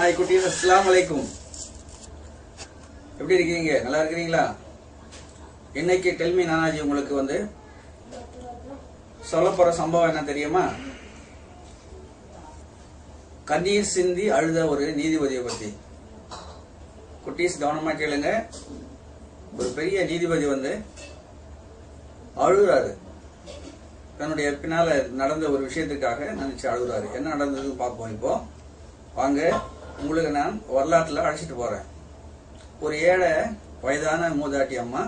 Hi குட்டீஸ். அஸ்லாம் அலைக்கும் எப்படி இருக்கீங்க? நல்லா இருக்கிறீங்களா? இன்னைக்கு டெல்மி நானாஜி உங்களுக்கு வந்து சொல்ல போற சம்பவம் என்ன தெரியுமா? கண்ணீர் சிந்தி அழுத ஒரு நீதிபதியை பத்தி. குட்டீஸ் கவனமா கேளுங்க. ஒரு பெரிய நீதிபதி வந்து அழுகுறாரு. தன்னுடைய பின்னால நடந்த ஒரு விஷயத்துக்காக நினைச்சு அழுகுறாரு. என்ன நடந்ததுன்னு பார்ப்போம் இப்போ. வாங்க. உங்களுக்கு நான் வரலாற்றில் அழைச்சிட்டு போகிறேன் ஒரு ஏழை வயதான மூதாட்டி அம்மா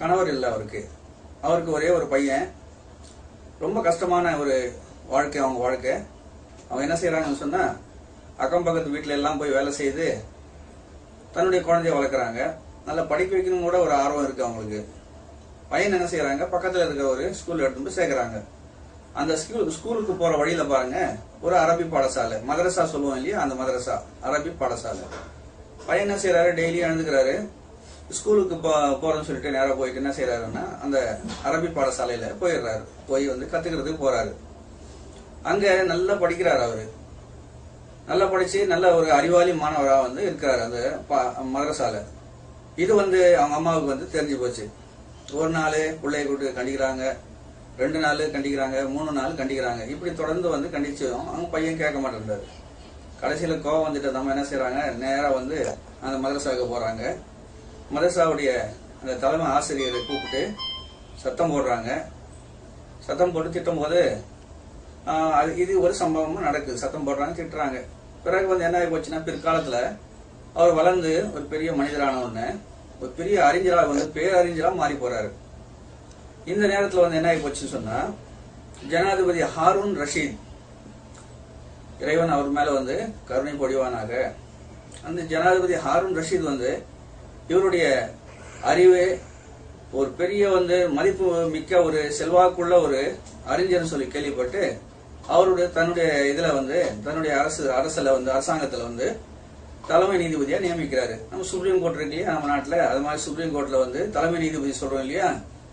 கணவர் இல்லை அவருக்கு. அவருக்கு ஒரே ஒரு பையன். ரொம்ப கஷ்டமான ஒரு வாழ்க்கை அவங்க வாழ்க்கை. அவங்க என்ன செய்கிறாங்கன்னு சொன்னால் அக்கம் பக்கத்து வீட்டில் எல்லாம் போய் வேலை செய்து தன்னுடைய குழந்தைய வளர்க்குறாங்க. நல்லா படிக்க வைக்கணும் கூட ஒரு ஆர்வம் இருக்குது அவங்களுக்கு. பையன் என்ன செய்கிறாங்க பக்கத்தில் இருக்கிற ஒரு ஸ்கூலில் எடுத்துகிட்டு போய் அந்த ஸ்கூல் ஸ்கூலுக்கு போற வழியில பாருங்க ஒரு அரபி பாடசாலை. மதரசா சொல்லுவோம் இல்லையா? அந்த மதரசா அரபி பாடசாலை. பையன் என்ன செய்யறாரு டெய்லி எழுந்துக்கிறாரு. ஸ்கூலுக்கு போ- போறேன்னு சொல்லிட்டு நேராக போயிட்டு என்ன செய்யறாருன்னா அந்த அரபி பாடசாலையில போயிடுறாரு. போய் வந்து கத்துக்கிறதுக்கு போறாரு. அங்க நல்லா படிக்கிறாரு அவரு. நல்லா படிச்சு நல்ல ஒரு அறிவாளி மாணவராக வந்து இருக்கிறாரு அந்த ப- மதரசால இது வந்து அவங்க அம்மாவுக்கு வந்து தெரிஞ்சு போச்சு. ஒரு நாள் பிள்ளைய கூட்டு கண்டிக்கிறாங்க. ரெண்டு நாள் கண்டிக்கிறாங்க மூணு நாள் கண்டிக்கிறாங்க. இப்படி தொடர்ந்து வந்து கண்டிச்சதும் அவங்க பையன் கேட்க மாட்டேன்றாரு. கடைசியில் கோவம் வந்துட்டு நம்ம என்ன செய்கிறாங்க நேராக வந்து அந்த மதரசாவுக்கு போகிறாங்க மதரசாவுடைய அந்த தலைமை ஆசிரியரை கூப்பிட்டு சத்தம் போடுறாங்க. சத்தம் போட்டு திட்டும் போது அது இது ஒரு சம்பவமும் நடக்குது. சத்தம் போடுறாங்க திட்டுறாங்க. பிறகு வந்து என்ன ஆகி போச்சுன்னா பிற்காலத்தில் அவர் வளர்ந்து ஒரு பெரிய மனிதரான ஒன்று ஒரு பெரிய அறிஞராக வந்து பேரறிஞராக மாறி போகிறாரு இந்த நேரத்தில் வந்து என்ன ஆகி போச்சுன்னு சொன்னா ஜனாதிபதி ஹாரூன் ரஷீத் இறைவன் அவர் மேல வந்து கருணை பொடிவானாக அந்த ஜனாதிபதி ஹாரூன் ரஷீத் வந்து இவருடைய அறிவு ஒரு பெரிய வந்து மதிப்பு மிக்க ஒரு செல்வாக்குள்ள ஒரு அறிஞர்னு சொல்லி கேள்விப்பட்டு அவருடைய தன்னுடைய இதுல வந்து தன்னுடைய அரசு அரசுல வந்து அரசாங்கத்துல வந்து தலைமை நீதிபதியா நியமிக்கிறாரு. நம்ம சுப்ரீம் கோர்ட் இருக்கு இல்லையா? நம்ம நாட்டுல அது மாதிரி சுப்ரீம் கோர்ட்ல வந்து தலைமை நீதிபதி சொல்றோம் இல்லையா?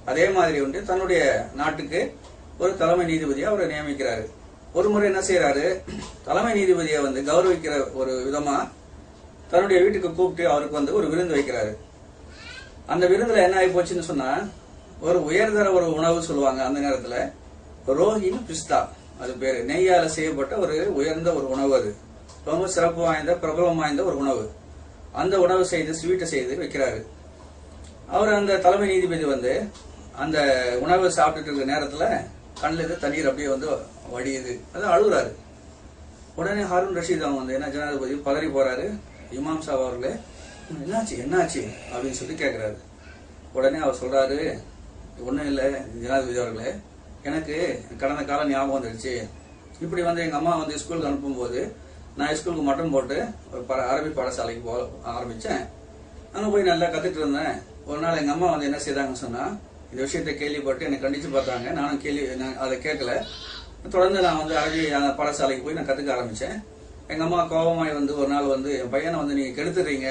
அதே மாதிரி வந்து தன்னுடைய நாட்டுக்கு ஒரு தலைமை நீதிபதியை அவரை நியமிக்கிறாரு. ஒரு முறை என்ன செய்யறாரு தலைமை நீதிபதியை வந்து கௌரவிக்கிற ஒரு விதமா தன்னுடைய வீட்டுக்கு கூப்பிட்டு அவருக்கு வந்து ஒரு விருந்து வைக்கிறாரு. அந்த விருந்துல என்ன ஆகி போச்சுன்னு சொன்னா ஒரு உயர்தர ஒரு உணவு சொல்லுவாங்க அந்த நேரத்துல ரோஹின் பிஸ்தா அது பேரு. நெய்யால செய்யப்பட்ட ஒரு உயர்ந்த ஒரு உணவு அது. ரொம்ப சிறப்பு வாய்ந்த பிரபலம் வாய்ந்த ஒரு உணவு. அந்த உணவு செய்து ஸ்வீட்டை செய்து வைக்கிறாரு. அவர் அந்த தலைமை நீதிபதி வந்து அந்த உணவை சாப்பிட்டுட்டு இருக்கிற நேரத்தில் கண்ணில் இருந்து தண்ணீர் அப்படியே வந்து வடியுது. அதான் அழுகுறாரு. உடனே ஹாரூன் ரஷீத் அவங்க வந்து என்ன ஜனாதிபதி பதறி போறாரு. இமாம் சாப் அவர்களே என்னாச்சு? என்னாச்சு? அப்படின்னு சொல்லி கேட்குறாரு உடனே அவர் சொல்றாரு ஒன்றும் இல்லை ஜனாதிபதி அவர்களே. எனக்கு கடந்த காலம் ஞாபகம் வந்துடுச்சு இப்படி வந்து எங்கள் அம்மா வந்து ஸ்கூலுக்கு அனுப்பும்போது நான் ஸ்கூலுக்கு மட்டன் போட்டு ஒரு ப- அரபி பாடசாலைக்கு போக ஆரம்பித்தேன் அங்கே போய் நல்லா கற்றுட்டு இருந்தேன். ஒரு நாள் எங்கள் அம்மா வந்து என்ன செய்தாங்கன்னு சொன்னால் இந்த விஷயத்தை கேள்விப்பட்டு என்னை கண்டிச்சு பார்த்தாங்க. நானும் கேள்வி நான் அதை கேட்கல. தொடர்ந்து நான் வந்து அழகி அந்த பாடசாலைக்கு போய் நான் கற்றுக்க ஆரம்பித்தேன் எங்கள் அம்மா கோபமாய் வந்து ஒரு நாள் வந்து என் பையனை வந்து நீங்கள் கெடுத்துறீங்க.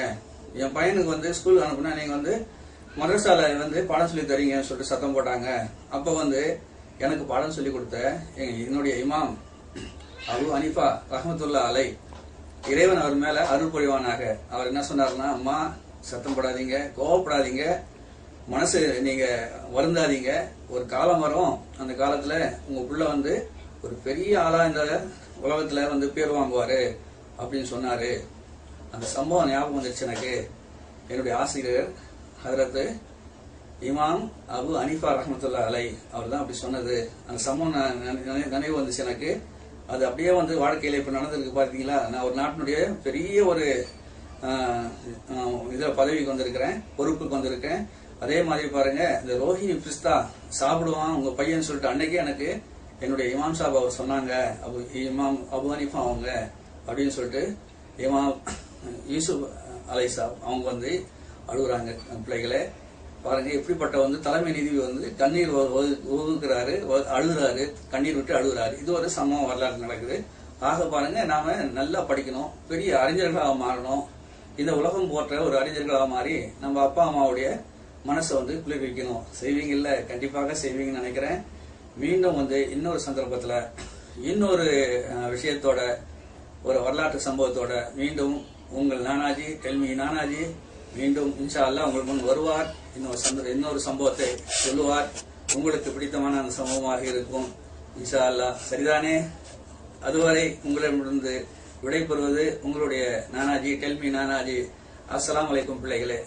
என் பையனுக்கு வந்து ஸ்கூல் அனுப்புனா நீங்கள் வந்து மதரசால வந்து பாடம் சொல்லி தரீங்கன்னு சொல்லிட்டு சத்தம் போட்டாங்க. அப்போ வந்து எனக்கு பாடம் சொல்லி கொடுத்த எங்க என்னுடைய இமாம் அபு அனிஃபா ரஹமத்துல்லா அலை இறைவன் அவர் மேலே அருள் புரிவானாக. அவர் என்ன சொன்னார்னா அம்மா சத்தம் போடாதீங்க கோவப்படாதீங்க. மனசு நீங்க வருந்தாதீங்க. ஒரு காலம் வரும் அந்த காலத்துல உங்க புள்ள வந்து ஒரு பெரிய ஆளா இந்த உலகத்துல வந்து பேர் வாங்குவாரு அப்படின்னு சொன்னாரு. அந்த சம்பவம் ஞாபகம் வந்துருச்சு எனக்கு. என்னுடைய ஆசிரியர் ஹதரத்து இமாம் அபு அனிஃபா ரஹமத்துல்லா அலை அவர் தான் அப்படி சொன்னது. அந்த சம்பவம் நான் நினைவு வந்துச்சு எனக்கு. அது அப்படியே வந்து வாழ்க்கையில இப்ப நடந்திருக்கு பாத்தீங்களா? நான் ஒரு நாட்டினுடைய பெரிய ஒரு ஆஹ், இதுல பதவிக்கு வந்திருக்கிறேன் பொறுப்புக்கு வந்திருக்கேன். அதே மாதிரி பாருங்க இந்த ரோஹிணி பிஸ்தா சாப்பிடுவான் உங்க பையன் சொல்லிட்டு அன்னைக்கே எனக்கு என்னுடைய இமாம் சாப் அவர் சொன்னாங்க அபு இமாம் அபு ஹனீஃபா அவங்க அப்படின்னு சொல்லிட்டு இமாம் யூசுப் அலை சாப் அவங்க வந்து அழுகுறாங்க பிள்ளைகளை. பாருங்க எப்படிப்பட்ட வந்து தலைமை நீதிபதி வந்து கண்ணீர் ஒதுக்குறாரு அழுகுறாரு கண்ணீர் விட்டு அழுகுறாரு. இது ஒரு சம்பவம் வரலாறு நடக்குது. ஆக பாருங்க நாம நல்லா படிக்கணும் பெரிய அறிஞர்களாக மாறணும். இந்த உலகம் போற்ற ஒரு அறிஞர்களாக மாறி நம்ம அப்பா அம்மாவுடைய மனசை வந்து குளிர்விக்கணும் செய்வீங்கல்ல? கண்டிப்பாக செய்வீங்கன்னு நினைக்கிறேன். மீண்டும் வந்து இன்னொரு சந்தர்ப்பத்தில் இன்னொரு விஷயத்தோட ஒரு வரலாற்று சம்பவத்தோட மீண்டும் உங்கள் நானாஜி டெல்மி நானாஜி மீண்டும் இன்ஷா அல்லா உங்கள் முன் வருவார். இன்னொரு சந்த இன்னொரு சம்பவத்தை சொல்லுவார். உங்களுக்கு பிடித்தமான அந்த சம்பவமாக இருக்கும். இன்ஷா அல்லாஹ் சரிதானே? அதுவரை உங்களிடமிருந்து விடைபெறுவது உங்களுடைய நானாஜி டெல்மி நானாஜி. அஸ்லாம் வலைக்கும் பிள்ளைகளே.